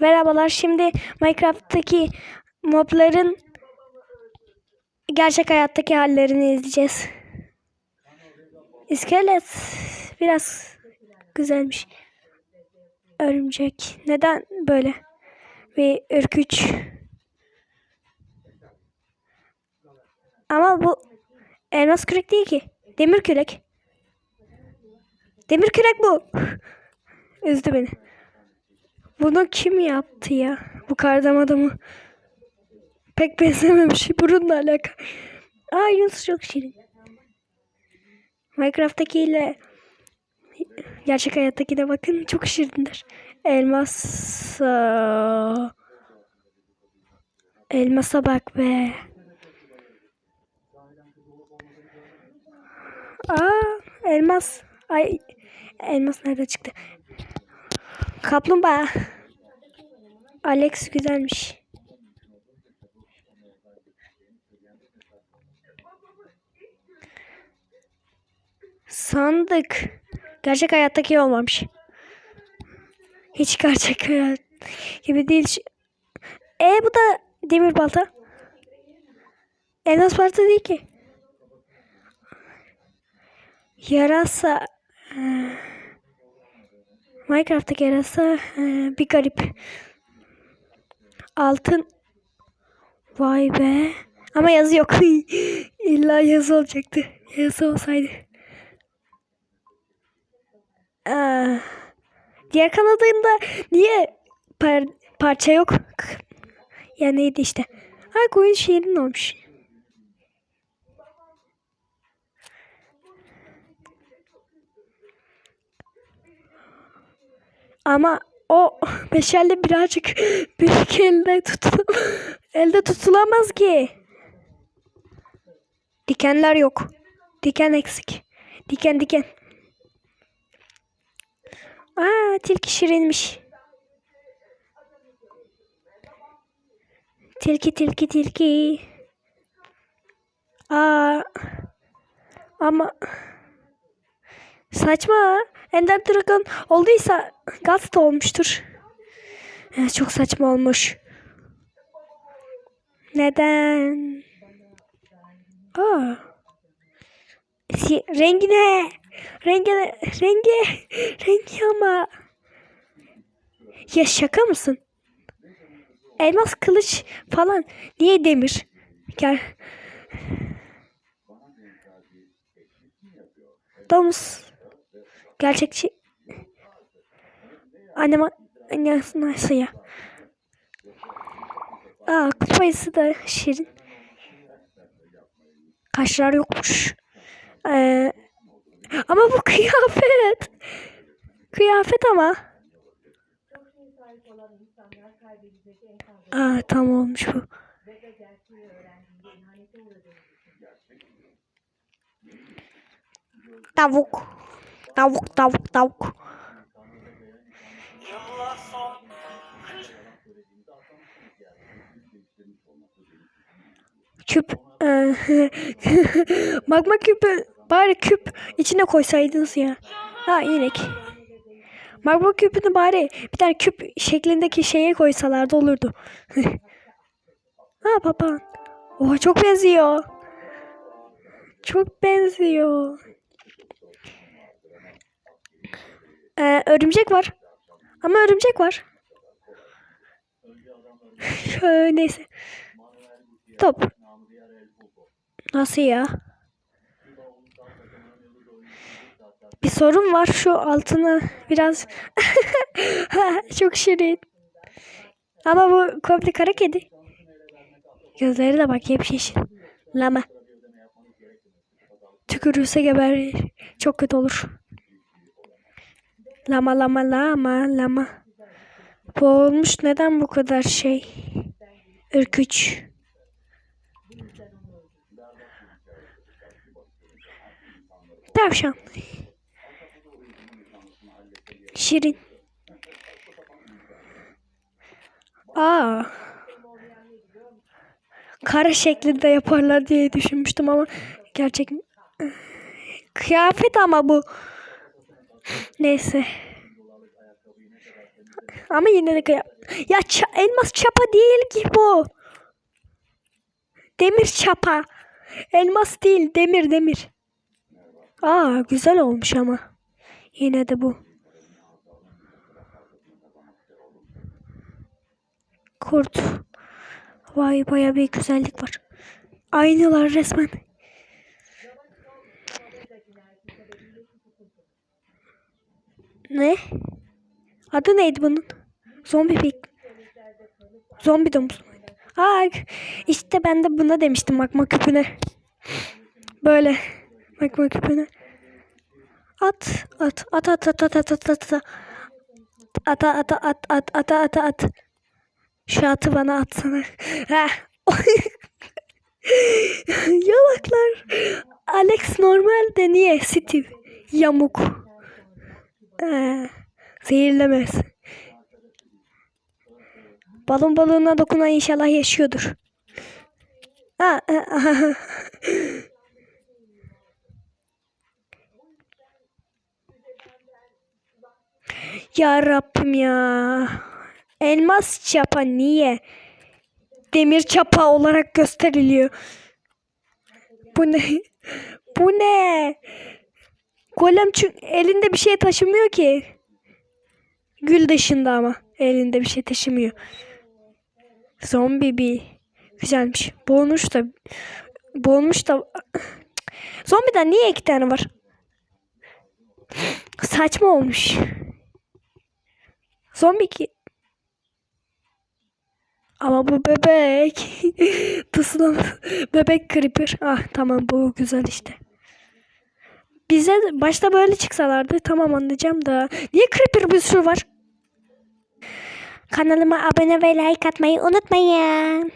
Merhabalar. Şimdi Minecraft'taki mobların gerçek hayattaki hallerini izleyeceğiz. İskelet biraz güzelmiş. Örümcek. Neden böyle? Bir ürküç. Ama bu elmas kürek değil ki. Demir kürek. Demir kürek bu. Üzdü beni. Bunu kim yaptı ya? Bu kardam adamı. Pek benzememiş. Burunla alaka. Aa Yunus çok şirin. Minecraft'taki ile gerçek hayattaki de bakın çok şirindir. Elmas. aa, Elmasa bak be. Aa elmas. Ay elmas nerede çıktı? Kaplumbağa. Alex güzelmiş. Sandık. Gerçek hayattaki olmamış. Hiç gerçek hayat gibi değil. E bu da demir balta. Elmas balta değil ki. Yarasa. Ee, Minecraft'taki yarasa e, bir garip. Altın. Vay be. Ama yazı yok. İlla yazı olacaktı. Yazı olsaydı. Aa, diğer kanadında niye par parça yok? Ya neydi işte. Ha koyun şehrin olmuş. Ama o meşale birazcık büyük elde tutul elde tutulamaz ki. Dikenler yok. Diken eksik. Diken diken. Aa tilki şirinmiş. Tilki tilki tilki. Aa ama saçma. Ender Dragon olduysa Gast olmuştur. Ya, çok saçma olmuş. Neden? Aa. Si rengi ne? Rengi ne? Rengi. Rengi ama. Ya şaka mısın? Elmas kılıç falan. Niye demir? Gel. Domuz. Gerçekçi. Annem annesi nasıl ya? Aa kutup ayısı da şirin. Kaşlar yokmuş. Ee, ama bu kıyafet. Kıyafet ama. Aa tam olmuş bu. Tavuk. Tavuk tavuk tavuk. Küp. magma küpü bari küp içine koysaydınız ya. Ha inek. Magma küpünü bari bir tane küp şeklindeki şeye koysalardı olurdu. ha papağan. Oha çok benziyor. Çok benziyor. Ee, örümcek var. Ama örümcek var. Şöyle neyse. Top. Nasıl ya? Bir sorun var şu altına biraz çok şirin. Ama bu komple kara kedi. Gözleri de bak hep yeşil. Lama. Tükürürse geber. Çok kötü olur. Lama lama lama lama. Bu olmuş neden bu kadar şey? Ürküç. Tavşan. Şirin. Aa. Kara şeklinde yaparlar diye düşünmüştüm ama gerçek kıyafet ama bu. Neyse. Ama yine de kıya. Ya elmas çapa değil ki bu. Demir çapa. Elmas değil demir demir. Aa güzel olmuş ama. Yine de bu. Kurt. Vay baya bir güzellik var. Aynılar resmen. Ne? Adı neydi bunun? Zombi pig. Zombi domuz muydu? Aa, işte ben de buna demiştim magma küpüne. Böyle magma küpüne. At, at, at, at, at, at, at, at, at. At, at, at, at, at, at, at. Şu atı bana atsana. Yalaklar. Alex normal de niye Steve? Yamuk. Ee, zehirlemez. Balon balığına dokunan inşallah yaşıyordur. Ha, ya Rabbim ya. Elmas çapa niye? Demir çapa olarak gösteriliyor. Bu ne? Bu ne? Golem çünkü elinde bir şey taşımıyor ki. Gül dışında ama elinde bir şey taşımıyor. Zombi bir güzelmiş. Boğulmuş da boğulmuş da Zombiden niye iki tane var? Saçma olmuş. Zombi ki ama bu bebek. Tıslam. Bebek creeper. Ah tamam bu güzel işte. Bize başta böyle çıksalardı tamam anlayacağım da. Niye creeper bir sürü var? Kanalıma abone ve like atmayı unutmayın.